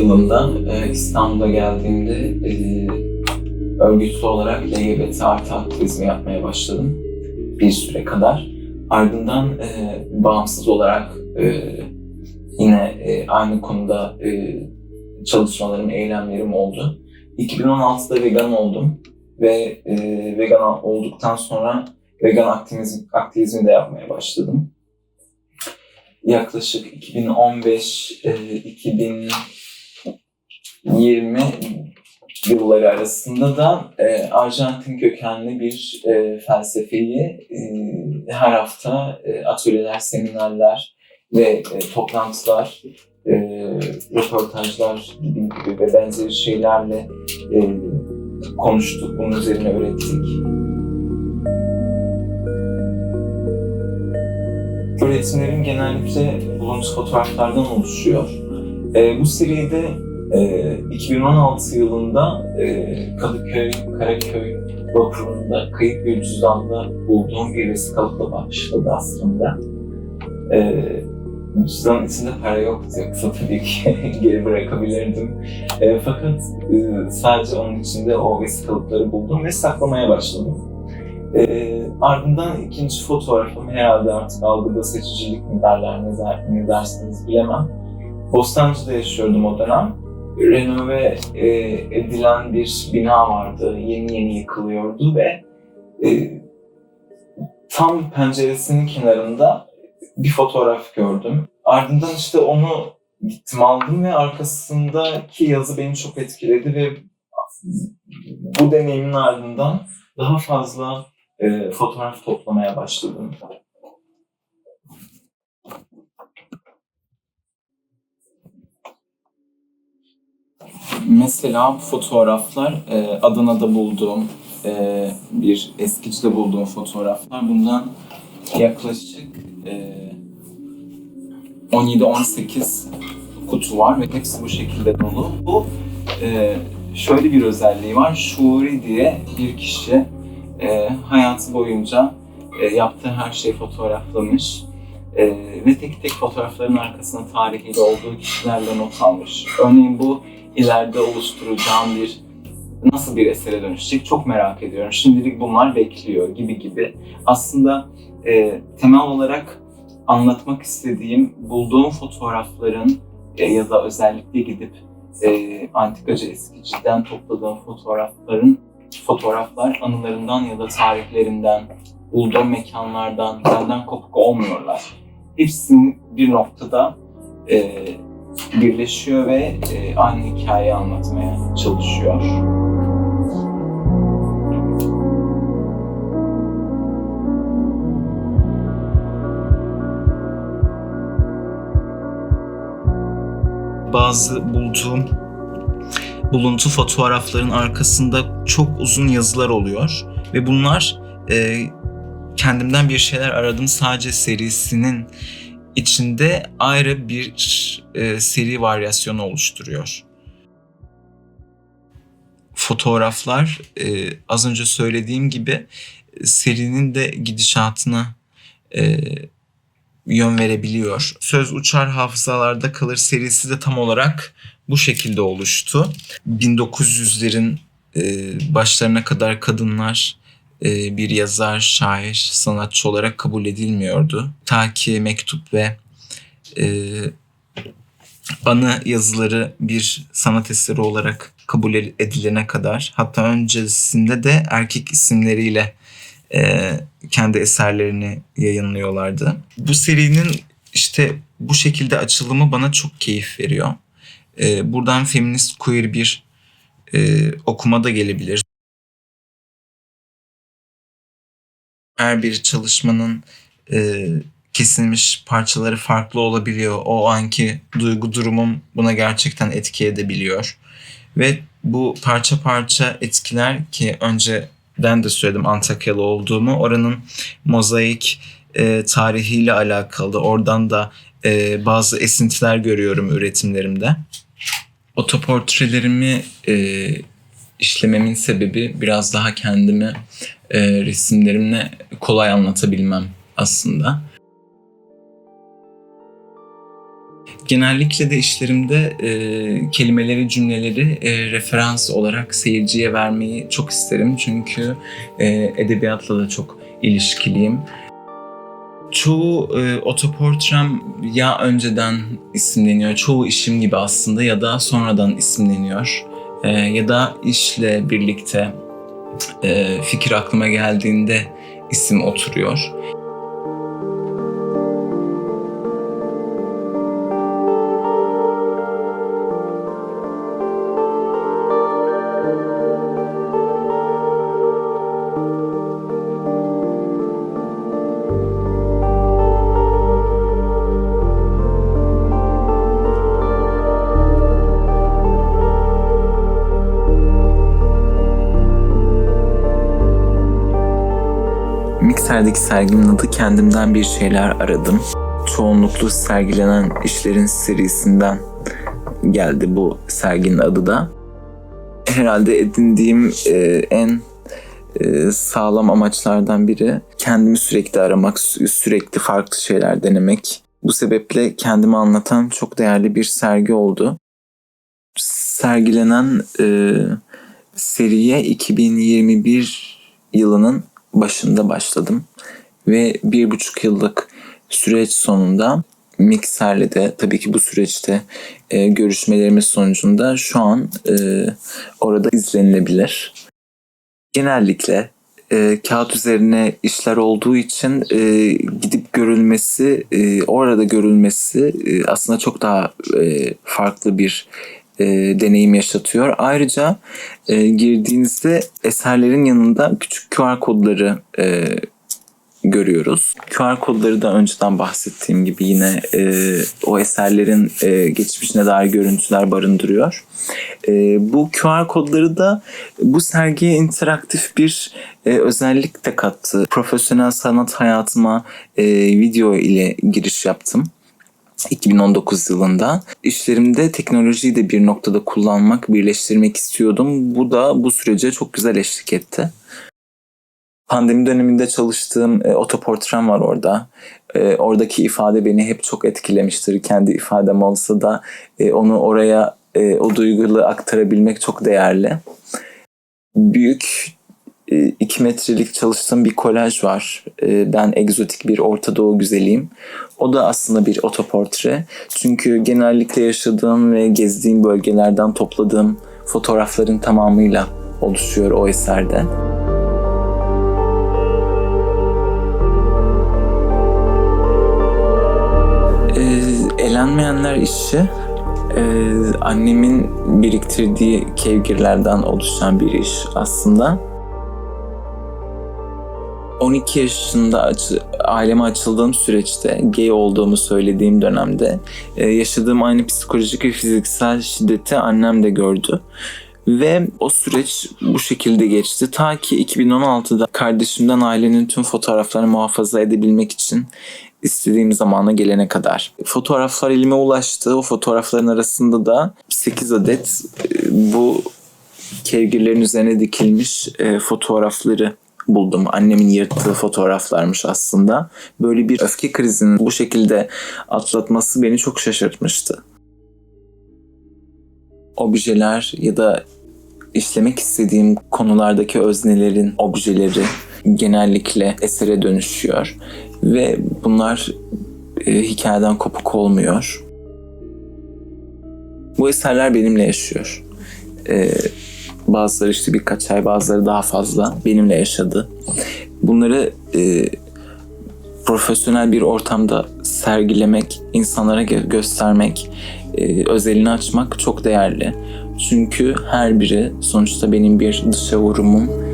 2011 yılında e, İstanbul'a geldiğimde e, örgütlü olarak LGBT artı aktivizmi yapmaya başladım bir süre kadar. Ardından e, bağımsız olarak e, yine e, aynı konuda e, çalışmalarım, eylemlerim oldu. 2016'da vegan oldum ve e, vegan olduktan sonra vegan aktivizm, aktivizmi de yapmaya başladım. Yaklaşık 2015 e, 2020 yılları arasında da e, Arjantin kökenli bir e, felsefeyi e, her hafta e, atölyeler, seminerler ve e, toplantılar, e, röportajlar gibi, gibi ve benzeri şeylerle e, konuştuk, bunun üzerine öğrettik. Üretimlerim genellikle buluntu fotoğraflardan oluşuyor. E, bu seride e, 2016 yılında e, Kadıköy, Karaköy vapurunda kayıp bir cüzdanda bulduğum bir vesikalıkla başladı aslında. E, cüzdanın içinde para yoktu yoksa tabii ki geri bırakabilirdim. E, fakat e, sadece onun içinde o vesikalıkları buldum ve saklamaya başladım. E, ardından ikinci fotoğrafım herhalde artık algıda seçicilik mi derler ne, der, ne dersiniz bilemem. Bostancı'da yaşıyordum o dönem. Renove e, edilen bir bina vardı. Yeni yeni yıkılıyordu ve e, tam penceresinin kenarında bir fotoğraf gördüm. Ardından işte onu gittim aldım ve arkasındaki yazı beni çok etkiledi ve bu deneyimin ardından daha fazla e, fotoğraf toplamaya başladım. Mesela fotoğraflar e, Adana'da bulduğum e, bir eskicide bulduğum fotoğraflar. Bundan yaklaşık e, 17-18 kutu var ve hepsi bu şekilde dolu. Bu e, şöyle bir özelliği var. Şuri diye bir kişi e, hayatı boyunca e, yaptığı her şeyi fotoğraflamış e, ve tek tek fotoğrafların arkasına tarihiyle olduğu kişilerle not almış. Örneğin bu ileride oluşturacağım bir nasıl bir esere dönüşecek çok merak ediyorum. Şimdilik bunlar bekliyor gibi gibi. Aslında e, temel olarak anlatmak istediğim bulduğum fotoğrafların e, ya da özellikle gidip e, antikacı eskiciden topladığım fotoğrafların fotoğraflar anılarından ya da tarihlerinden, bulduğum mekanlardan, benden kopuk olmuyorlar. Hepsinin bir noktada e, birleşiyor ve e, aynı hikayeyi anlatmaya çalışıyor. bazı bulduğum buluntu fotoğrafların arkasında çok uzun yazılar oluyor ve bunlar e, kendimden bir şeyler aradım sadece serisinin içinde ayrı bir e, seri varyasyonu oluşturuyor. Fotoğraflar e, az önce söylediğim gibi serinin de gidişatına e, yön verebiliyor. Söz Uçar Hafızalarda Kalır serisi de tam olarak bu şekilde oluştu. 1900'lerin e, başlarına kadar kadınlar e, bir yazar, şair, sanatçı olarak kabul edilmiyordu. Ta ki mektup ve e, anı yazıları bir sanat eseri olarak kabul edilene kadar hatta öncesinde de erkek isimleriyle e, kendi eserlerini yayınlıyorlardı. Bu serinin işte bu şekilde açılımı bana çok keyif veriyor. E, buradan feminist queer bir e, okuma da gelebilir. Her bir çalışmanın e, kesilmiş parçaları farklı olabiliyor. O anki duygu durumum buna gerçekten etki edebiliyor. Ve bu parça parça etkiler ki önceden de söyledim Antakyalı olduğumu. Oranın mozaik e, tarihiyle alakalı. Oradan da e, bazı esintiler görüyorum üretimlerimde. Otoportrelerimi e, işlememin sebebi biraz daha kendimi e, resimlerimle kolay anlatabilmem aslında. Genellikle de işlerimde e, kelimeleri, cümleleri e, referans olarak seyirciye vermeyi çok isterim. Çünkü e, edebiyatla da çok ilişkiliyim. Çoğu e, otoportrem ya önceden isimleniyor, çoğu işim gibi aslında ya da sonradan isimleniyor. E, ya da işle birlikte e, fikir aklıma geldiğinde isim oturuyor. Mikser'deki sergimin adı Kendimden Bir Şeyler Aradım. Çoğunluklu sergilenen işlerin serisinden geldi bu serginin adı da. Herhalde edindiğim e, en e, sağlam amaçlardan biri kendimi sürekli aramak, sü- sürekli farklı şeyler denemek. Bu sebeple kendimi anlatan çok değerli bir sergi oldu. Sergilenen e, seriye 2021 yılının başında başladım ve bir buçuk yıllık süreç sonunda Mikser'le de tabii ki bu süreçte e, görüşmelerimiz sonucunda şu an e, orada izlenilebilir. Genellikle e, kağıt üzerine işler olduğu için e, gidip görülmesi, e, orada görülmesi e, aslında çok daha e, farklı bir e, deneyim yaşatıyor. Ayrıca e, girdiğinizde eserlerin yanında küçük QR kodları e, görüyoruz. QR kodları da önceden bahsettiğim gibi yine e, o eserlerin e, geçmişine dair görüntüler barındırıyor. E, bu QR kodları da bu sergiye interaktif bir e, özellik de kattı. Profesyonel sanat hayatıma e, video ile giriş yaptım. 2019 yılında. İşlerimde teknolojiyi de bir noktada kullanmak, birleştirmek istiyordum. Bu da bu sürece çok güzel eşlik etti. Pandemi döneminde çalıştığım e, otoportrem var orada. E, oradaki ifade beni hep çok etkilemiştir. Kendi ifadem olsa da e, onu oraya e, o duygulu aktarabilmek çok değerli. Büyük e, iki metrelik çalıştığım bir kolaj var. E, ben egzotik bir Orta Doğu güzeliyim. O da aslında bir otoportre. Çünkü genellikle yaşadığım ve gezdiğim bölgelerden topladığım fotoğrafların tamamıyla oluşuyor o eserde. Ee, elenmeyenler işi e, annemin biriktirdiği kevgirlerden oluşan bir iş aslında. 12 yaşında açı, aileme açıldığım süreçte gay olduğumu söylediğim dönemde e, yaşadığım aynı psikolojik ve fiziksel şiddeti annem de gördü. Ve o süreç bu şekilde geçti. Ta ki 2016'da kardeşimden ailenin tüm fotoğraflarını muhafaza edebilmek için istediğim zamana gelene kadar. Fotoğraflar elime ulaştı. O fotoğrafların arasında da 8 adet e, bu kevgirlerin üzerine dikilmiş e, fotoğrafları buldum. Annemin yırttığı fotoğraflarmış aslında. Böyle bir öfke krizinin bu şekilde atlatması beni çok şaşırtmıştı. Objeler ya da işlemek istediğim konulardaki öznelerin objeleri genellikle esere dönüşüyor ve bunlar e, hikayeden kopuk olmuyor. Bu eserler benimle yaşıyor. E, bazıları işte birkaç ay, bazıları daha fazla benimle yaşadı. Bunları e, profesyonel bir ortamda sergilemek, insanlara gö- göstermek, e, özelini açmak çok değerli. Çünkü her biri sonuçta benim bir dışa vurumum